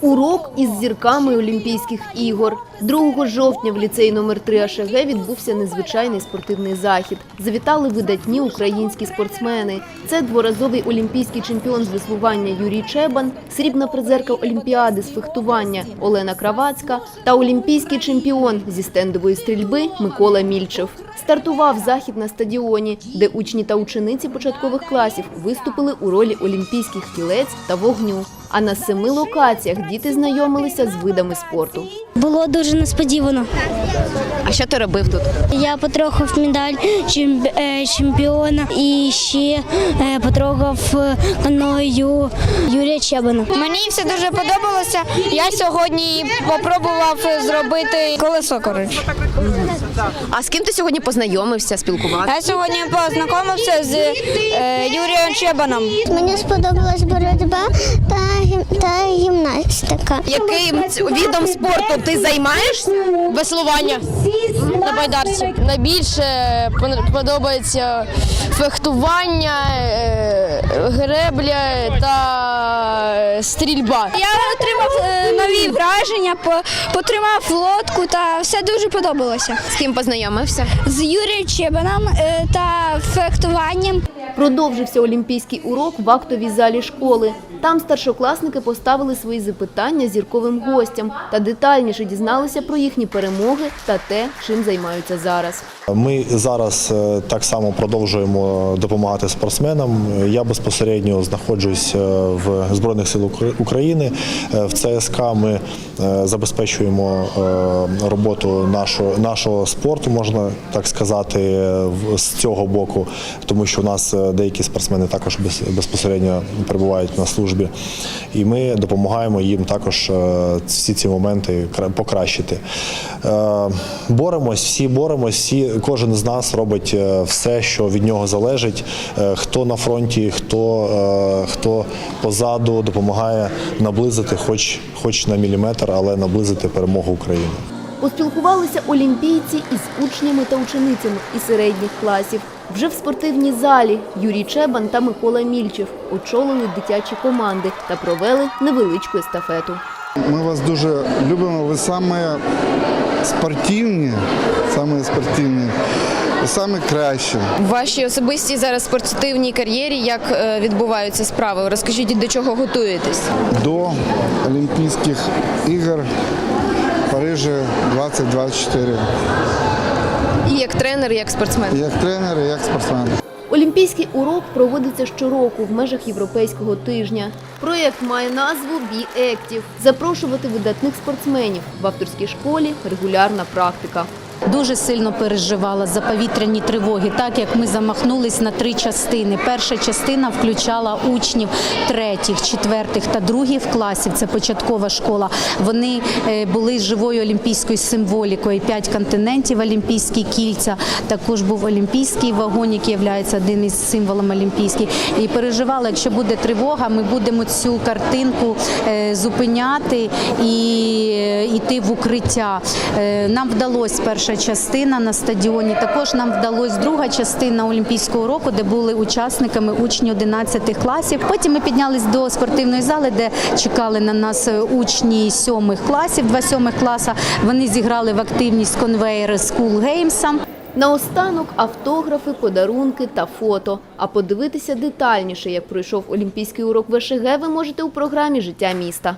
Урок із зірками Олімпійських ігор. 2 жовтня в ліцеї номер 3 АШГ відбувся незвичайний спортивний захід. Завітали видатні українські спортсмени. Це дворазовий олімпійський чемпіон з веслування Юрій Чебан, срібна призерка Олімпіади з фехтування Олена Кравацька та олімпійський чемпіон зі стендової стрільби Микола Мільчев. Стартував захід на стадіоні, де учні та учениці початкових класів виступили у ролі олімпійських кілець та вогню. А на семи локаціях діти знайомилися з видами спорту. Було дуже несподівано. А що ти робив тут? Я потрохав медаль е, чемпіона і ще е, потрохав е, каною Юрія Чебана. Мені все дуже подобалося. Я сьогодні спробував зробити колесо. Коротше. А з ким ти сьогодні познайомився, спілкувався? Я сьогодні познайомився з е, Юрієм Чебаном. Мені сподобалась боротьба та, гім- та гімнастика. Яким відом спорту ти займаєшся? Веслування на байдарці. Найбільше пон- подобається фехтування, е, гребля та стрільба. Я отримав е, нові враження, по- потримав лодку та все дуже подобалося. З ким познайомився? З Юрієм Чебаном е, та фехтуванням. Продовжився олімпійський урок в актовій залі школи. Там старшокласники поставили свої запитання зірковим гостям та детальніше дізналися про їхні перемоги та те, чим займаються зараз. Ми зараз е, так само продовжуємо допомагати спортсменам. Я безпосередньо знаходжусь е, в Збройних сил Укра- України. Е, В ЦСК ми забезпечуємо роботу нашого, нашого спорту, можна так сказати, з цього боку, тому що у нас деякі спортсмени також без- безпосередньо перебувають на службі, і ми допомагаємо їм також е, всі ці моменти кра- покращити. Е, Боремось, всі боремось, всі, кожен з нас робить е, все, що від нього залежить. Хто на фронті, хто, хто позаду допомагає наблизити, хоч, хоч на міліметр, але наблизити перемогу України. Поспілкувалися олімпійці із учнями та ученицями із середніх класів. Вже в спортивній залі Юрій Чебан та Микола Мільчев очолили дитячі команди та провели невеличку естафету. Ми вас дуже любимо. Ви саме спортивні, саме спортивні, саме кращі. В вашій особистій зараз спортивній кар'єрі як е, відбуваються справи? Розкажіть, до чого готуєтесь? До Олімпійських ігор Парижі 2024. І як тренер, і як спортсмен? Як тренер, і як спортсмен. Олімпійський урок проводиться щороку в межах європейського тижня. Проєкт має назву «Be Active» – запрошувати видатних спортсменів в авторській школі регулярна практика. Дуже сильно переживала за повітряні тривоги, так як ми замахнулись на три частини. Перша частина включала учнів третіх, четвертих та других класів. Це початкова школа. Вони е, були живою олімпійською символікою. П'ять континентів олімпійські кільця. Також був олімпійський вагон, який є один із символом олімпійських. І переживала, якщо буде тривога, ми будемо цю картинку е, зупиняти і йти в укриття. Е, Нам вдалося перша частина на стадіоні. Також нам вдалося друга частина Олімпійського року, де були учасниками учні 11 класів. Потім ми піднялись до спортивної зали, де чекали на нас е, учні сьомих класів, два сьомих класа. Вони зіграли в активність конвейери School Games. Наостанок автографи, подарунки та фото. А подивитися детальніше, як пройшов олімпійський урок ВШГ, ви можете у програмі «Життя міста».